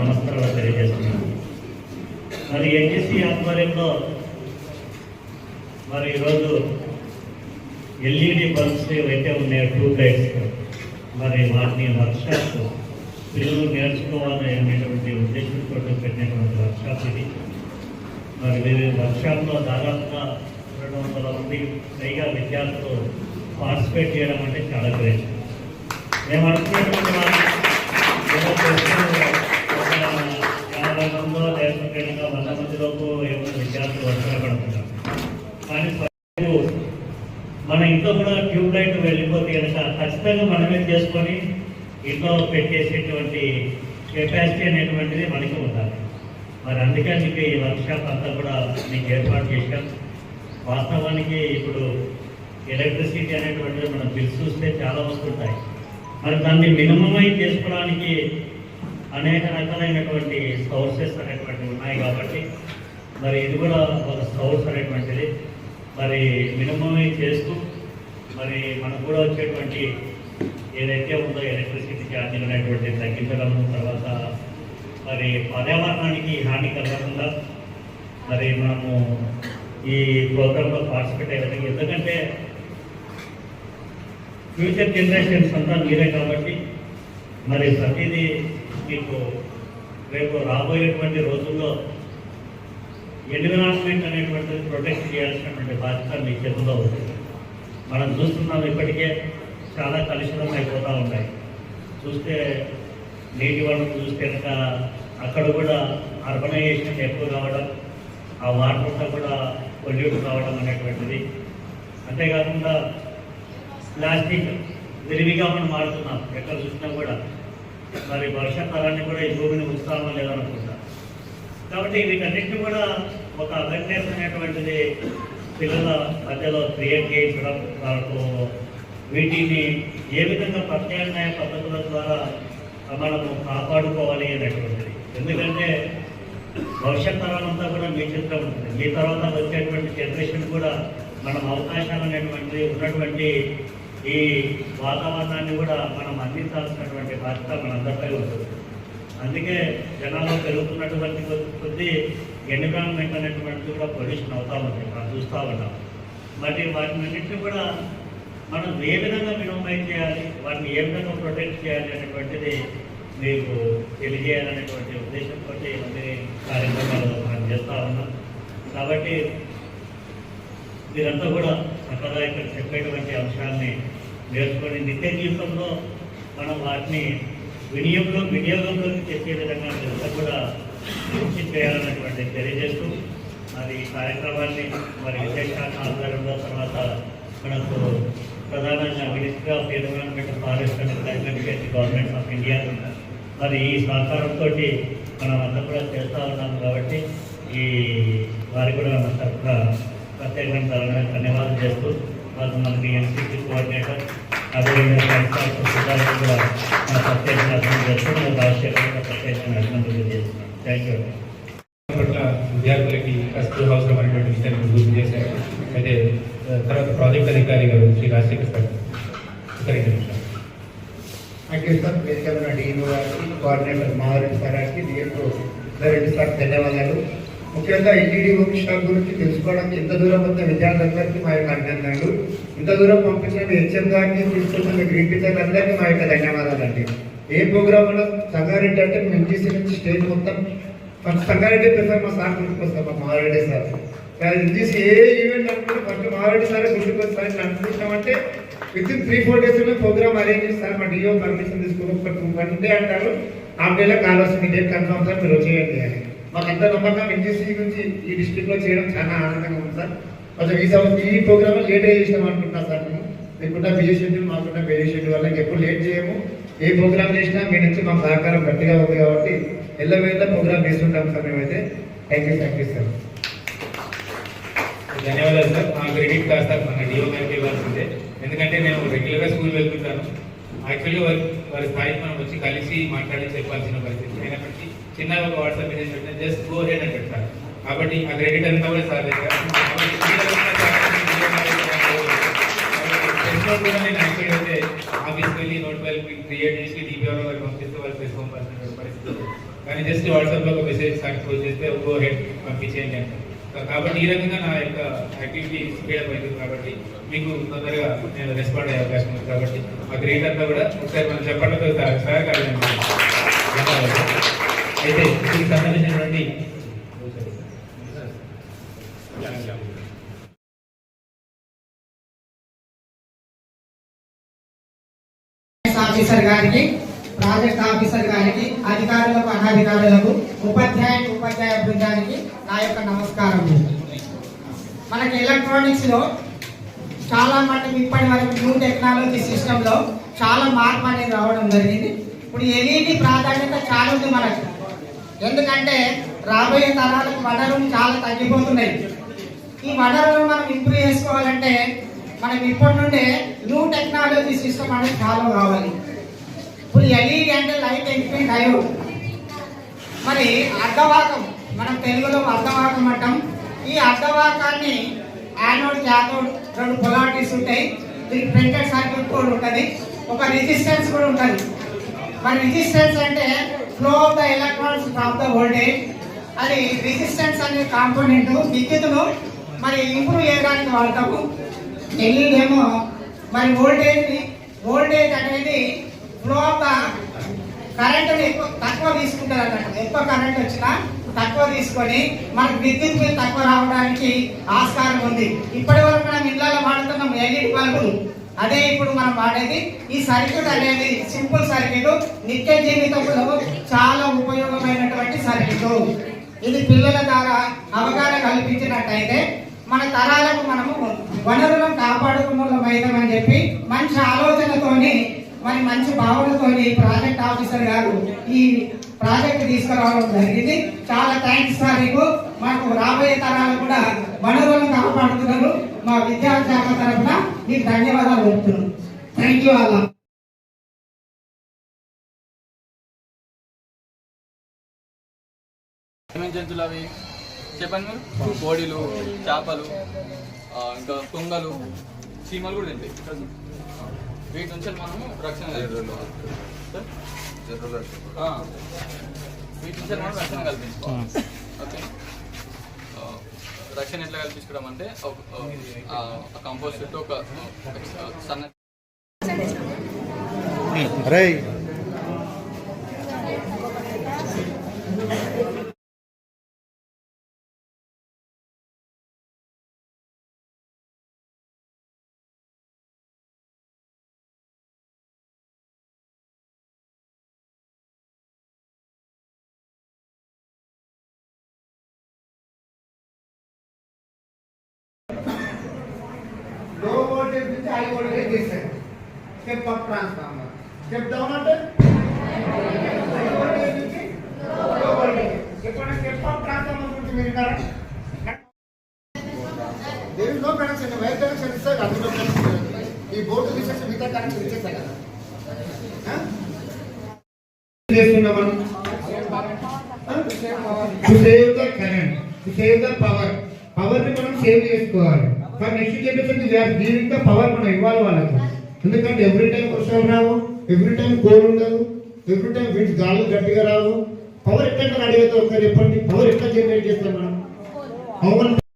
నమస్కారాలు తెలియజేస్తున్నాను. మరి ఎన్టీసీ ఆధ్వర్యంలో మరి ఈరోజు ఎల్ఈడి బల్బ్స్ ఏవైతే ఉన్నాయో ట్యూబ్ లైట్స్ మరి వాటిని వర్క్షాప్ పిల్లలు నేర్చుకోవాలి అనేటువంటి ఉద్దేశంతో పెట్టినటువంటి వర్క్షాప్ ఇది. మరి వీరి వర్క్షాప్లో దాదాపుగా రెండు వందల మంది పైగా విద్యార్థులు పార్టిసిపేట్ చేయడం అంటే చాలా గ్రేట్ మేము అనుకున్నటువంటి కానీ మన ఇంట్లో కూడా ట్యూబ్ లైట్ వెళ్ళిపోతే కనుక ఖచ్చితంగా మనమే చేసుకొని ఇంట్లో పెట్టేసేటువంటి కెపాసిటీ అనేటువంటిది మనకి ఉండాలి. మరి అందుకే మీకు ఈ వర్క్షాప్ అంతా కూడా మీకు ఏర్పాటు చేశాం. వాస్తవానికి ఇప్పుడు ఎలక్ట్రిసిటీ అనేటువంటిది మనం బిల్స్ చూస్తే చాలా వస్తుంటాయి. మరి దాన్ని మినిమమై చేసుకోవడానికి అనేక రకాలైనటువంటి సోర్సెస్ అనేటువంటివి ఉన్నాయి కాబట్టి మరి ఇది కూడా ఒక సోర్స్ అనేటువంటిది మరి మినిమమే చేస్తూ మరి మనకు కూడా వచ్చేటువంటి ఏదైతే ఉందో ఎలక్ట్రిసిటీ ఛార్జీలు అనేటువంటి తగ్గించడం తర్వాత మరి పర్యావరణానికి హాని కలగకుండా మరి మనము ఈ ప్రోగ్రాంలో పార్టిసిపేట్ అయ్యేది ఎందుకంటే ఫ్యూచర్ జనరేషన్స్ అంతా మీరే కాబట్టి మరి ప్రతిదీ మీకు రేపు రాబోయేటువంటి రోజుల్లో ఎన్విరాన్మెంట్ అనేటువంటిది ప్రొటెక్ట్ చేయాల్సినటువంటి బాధ్యత మీ చేతుల్లో ఉంది. మనం చూస్తున్నాం ఇప్పటికే చాలా కలుషితం అయిపోతూ ఉంటాయి చూస్తే నీటి వనరులు చూస్తే కనుక అక్కడ కూడా అర్బనైజేషన్ ఎక్కువ కావడం ఆ వాటర్ అంతా కూడా పొల్యూట్ కావడం అనేటువంటిది. అంతేకాకుండా ప్లాస్టిక్ విరివిగా మనం మారుతున్నాం ఎక్కడ చూసినా కూడా. మరి వర్షాకాలాన్ని కూడా ఈ భూమిని ఉంచుతామో లేదనుకుంటున్నాం కాబట్టి వీటన్నిటిని కూడా ఒక అవేర్నెస్ అనేటువంటిది పిల్లల మధ్యలో క్రియేట్ చేయించడం వాళ్ళకు వీటిని ఏ విధంగా ప్రత్యామ్నాయ పద్ధతుల ద్వారా మనము కాపాడుకోవాలి అనేటువంటిది. ఎందుకంటే భవిష్యత్ తరం అంతా కూడా మీ చిత్రం ఉంటుంది. మీ తర్వాత వచ్చేటువంటి జనరేషన్ కూడా మనం అవకాశాలు అనేటువంటి ఉన్నటువంటి ఈ వాతావరణాన్ని కూడా మనం అందించాల్సినటువంటి బాధ్యత మనందరిపై ఉంటుంది. అందుకే జనాలు పెరుగుతున్నటువంటి కొద్ది- కొద్ది ఎన్విరాన్మెంట్ అనేటువంటిది కూడా పొల్యూషన్ అవుతా ఉంది. మనం చూస్తూ ఉన్నాం. మరి వాటినన్నింటినీ కూడా మనం ఏ విధంగా మినిమైజ్ చేయాలి? వాటిని ఏ విధంగా ప్రొటెక్ట్ చేయాలి అనేటువంటిది మీకు తెలియజేయాలనేటువంటి ఉద్దేశంతో ఇవన్నీ కార్యక్రమాలు మనం చేస్తూ ఉన్నాం. కాబట్టి మీరంతా కూడా చక్కగా ఇక్కడ చెప్పేటువంటి అంశాన్ని నేర్చుకొని నిత్య జీవితంలో మనం వాటిని వినియోగంలో వినియోగంలోకి తెచ్చే విధంగా మీరంతా కూడా కృషి చేయాలన్నటువంటి తెలియజేస్తూ మరి ఈ కార్యక్రమాన్ని మరి విశేషాల ఆధారంలో తర్వాత మనకు ప్రధానంగా minister of environment forest and climate change government of India మరి ఈ సహకారంతో మనం అంతా కూడా చేస్తూ ఉన్నాం కాబట్టి ఈ వారికి కూడా మన తరఫున ప్రత్యేకంగా ధన్యవాదాలు చేస్తూ వాళ్ళు మనకి ఎన్సీసీ కోఆర్డినేటర్ అదేవిధంగా సుధాకర్ కూడా మన ప్రత్యేకంగా అభినందన చేస్తూ మన ప్రత్యేకంగా అభినందనలు చేస్తున్నాం థ్యాంక్ యూ పట్ల విద్యార్థులకి కష్టం అవసరమైనటువంటి విషయాన్ని గుర్తు చేశారు అయితే తర్వాత ప్రాజెక్ట్ అధికారి గారు శ్రీ రాజశేఖర్ సార్ ఒక రెండు నిమిషాలు సార్ వేదిక ఉన్న డిఈఓ గారికి కోఆర్డినేటర్ మాధురి సారానికి దీంతో రెడ్డి సార్ ధన్యవాదాలు. ముఖ్యంగా ఎల్ఈడి వర్క్ షాప్ గురించి తెలుసుకోవడానికి ఎంత దూరం వద్ద విద్యార్థులందరికీ మా యొక్క అభినందనలు. ఇంత దూరం పంపించిన హెచ్ఎం గారిని తీసుకుంటున్న గ్రీన్ టీచర్లందరికీ మా యొక్క ధన్యవాదాలు అండి ఏ ప్రోగ్రాంలో సంగారెడ్డి అంటే మేము ఎంటీసీ నుంచి స్టేజ్ మొత్తం ఫస్ట్ సంగారెడ్డి ప్రిఫర్ మా సార్ గుర్తుకొస్తాం మా మారెడ్డి సార్. ఎంటీసీ ఏ ఈవెంట్ అనుకుంటే ఫస్ట్ మారెడ్డి సార్ గుర్తుకొస్తారని అనుకుంటున్నామంటే విత్ ఇన్ త్రీ ఫోర్ డేస్లో ప్రోగ్రామ్ అరేంజ్ చేస్తారు మా డిఓ పర్మిషన్ తీసుకుని ఒక వన్ డే అంటారు. ఆ డేలో కాల్ వస్తుంది డేట్ కన్ఫర్మ్ సార్ మీరు వచ్చేయండి అని. మాకు ఎంత నమ్మకం ఎన్టీసీ నుంచి ఈ డిస్టిక్లో చేయడం చాలా ఆనందంగా ఉంది సార్. కొంచెం ఈ సంవత్సరం ఈ ప్రోగ్రామ్ లేట్ చేసినాం అనుకుంటున్నా సార్ మేము లేకుండా బిజీ షెడ్యూల్ మాకుండా బిజీ షెడ్యూల్ వల్ల ఎప్పుడు లేట్ చేయము. ఏ ప్రోగ్రామ్ చేసినా మీ నుంచి మా సహకారం గట్టిగా ఉంది కాబట్టి ఎల్లవేళ ప్రోగ్రామ్ చేస్తుంటాం సార్ మేమైతే. Thank you thank you sir ధన్యవాదాలు సార్. మా క్రెడిట్ కాస్త మన డిఓ గారికి ఇవ్వాల్సిందే. ఎందుకంటే నేను రెగ్యులర్గా స్కూల్ వెళ్తుంటాను. యాక్చువల్లీ వారి వారి స్థాయికి మనం వచ్చి కలిసి మాట్లాడి చెప్పాల్సిన పరిస్థితి. అయినప్పటికీ చిన్నగా ఒక వాట్సాప్ మెసేజ్ పెట్టిన జస్ట్ గో హెడ్ అని పెడతారు. కాబట్టి ఆ క్రెడిట్ అంతా కూడా సార్ దగ్గర మీరు కూడా నేను అయితే ఆఫీస్కి వెళ్ళి నోట్ క్రియేట్ చేసి డిపిఆర్ పంపిస్తే వాళ్ళు పరిస్థితి కానీ జస్ట్ వాట్సాప్లో ఒక మెసేజ్ సక్సెస్ చేస్తే గో హెడ్ పంపించేయండి అంటారు. కాబట్టి ఈ రకంగా నా యొక్క యాక్టివిటీ స్పీడప్ అయింది కాబట్టి మీకు తొందరగా నేను రెస్పాండ్ అయ్యే అవకాశం ఉంది. కాబట్టి ఆ గ్రేట్ అంతా కూడా ఒకసారి మనం చెప్పడంతో సహకారం అయితే దీనికి సంబంధించినటువంటి ఆఫీసర్ గారికి ప్రాజెక్ట్ ఆఫీసర్ గారికి అధికారులకు అనధికారులకు ఉపాధ్యాయుని ఉపాధ్యాయ బృందానికి నా యొక్క నమస్కారం. మనకి ఎలక్ట్రానిక్స్లో చాలా మటుకు ఇప్పటి వరకు న్యూ టెక్నాలజీ సిస్టమ్లో చాలా మార్పు అనేది రావడం జరిగింది. ఇప్పుడు ఎల్ఈడి ప్రాధాన్యత చాలా ఉంది మనకు. ఎందుకంటే రాబోయే తరాలకు వనరులు చాలా తగ్గిపోతున్నాయి. ఈ వనరులను మనం ఇంప్రూవ్ చేసుకోవాలంటే మనం ఇప్పటి నుండే న్యూ టెక్నాలజీ సిస్టమ్ అనేది ఫాలో కావాలి. ఇప్పుడు ఎల్ఈడి అంటే లైట్ ఎక్విప్మెంట్ డయోడ్ మరి అర్ధవాకం మనం తెలుగులో అర్ధవాకం అంటాం. ఈ అర్ధవాకాన్ని యానోడ్ క్యాథోడ్ రెండు పొలారిటీస్ ఉంటాయి. దీనికి ప్రింటెడ్ సర్క్యూట్ కూడా ఉంటుంది. ఒక రెసిస్టెన్స్ కూడా ఉంటుంది. మరి రెసిస్టెన్స్ అంటే flow of the electrons from the voltage అది రెసిస్టెన్స్ అనే కాంపోనెంట్ విద్యుత్తును మరి ఇంప్రూవ్ చేయడానికి వాడతాము. ఎల్ఈడి ఏమో మరి వోల్టేజ్ వోల్టేజ్ అనేది ఫ్లో ఆఫ్ కరెంట్ని కరెంట్ ఎక్కువ తక్కువ తీసుకుంటారు అన్నట్టు ఎక్కువ కరెంట్ వచ్చినా తక్కువ తీసుకొని మనకు విద్యుత్ బిల్ తక్కువ రావడానికి ఆస్కారం ఉంది. ఇప్పటి వరకు మనం ఇళ్ళలో వాడుతున్నాం ఎల్ఈడి బల్బులు. అదే ఇప్పుడు మనం వాడేది. ఈ సర్క్యూట్ అనేది సింపుల్ సర్క్యూట్. నిత్య జీవితంలో చాలా ఉపయోగమైనటువంటి సర్క్యూట్. ఇది పిల్లల ద్వారా అవగాహన కల్పించినట్టయితే మన తరాలకు మనము వనరులను అని చెప్పి మంచి ఆలోచనతోని మరి మంచి భావనతోని ప్రాజెక్ట్ ఆఫీసర్ గారు ఈ ప్రాజెక్ట్ తీసుకురావడం జరిగింది. చాలా థ్యాంక్స్ సార్ మీకు. మాకు రాబోయే తరాలు కూడా వనరులను కాపాడుతున్నారు. మా విద్యాశాఖ తరఫున మీకు ధన్యవాదాలు చెప్తున్నాను థ్యాంక్ యూ అలా. జంతువులు అవి? చెప్పండి మీరు. కోడిలు చేపలు. ఇంకా తుంగలు చీమలు కూడా తింటాయి. వీటి నుంచి మనము రక్షణ. వీటి నుంచి మనం రక్షణ కల్పించుకోవాలి. ఓకే? రక్షణ ఎట్లా కల్పించుకోవడం అంటే ఒక కంపోస్ట్ ఒక సన్న అరే లో వోల్టేజ్ నుంచి హై వోల్టేజ్ చేశారు step up transformer step down అంటే హై వోల్టేజ్ నుంచి లో వోల్టేజ్ ఎప్పుడైనా స్టెప్ అప్ ట్రాన్స్ఫార్మర్ గురించి మీరు విన్నారా there is no connection wire connection ఇస్తే అందులో కనెక్షన్ ఈ బోర్డు తీసేసి మిగతా కనెక్షన్ ఇచ్చేసా కదా చేస్తున్నాం మనం to save the current to save the power పవర్ని మనం సేవ్ చేసుకోవాలి ఫర్ నెక్స్ట్ జనరేషన్ దీనింత పవర్ మనం ఇవ్వాలి వాళ్ళకి ఎందుకంటే ఎవ్రీ టైం వర్షాలు రావు ఎవ్రీ టైం కోల్ ఉండదు ఎవ్రీ టైం విండ్స్ గాలి గట్టిగా రావు. పవర్ ఎక్కడ అడిగితే ఒకసారి చెప్పండి. పవర్ ఎక్కడ జనరేట్ చేస్తాం మనం? అవును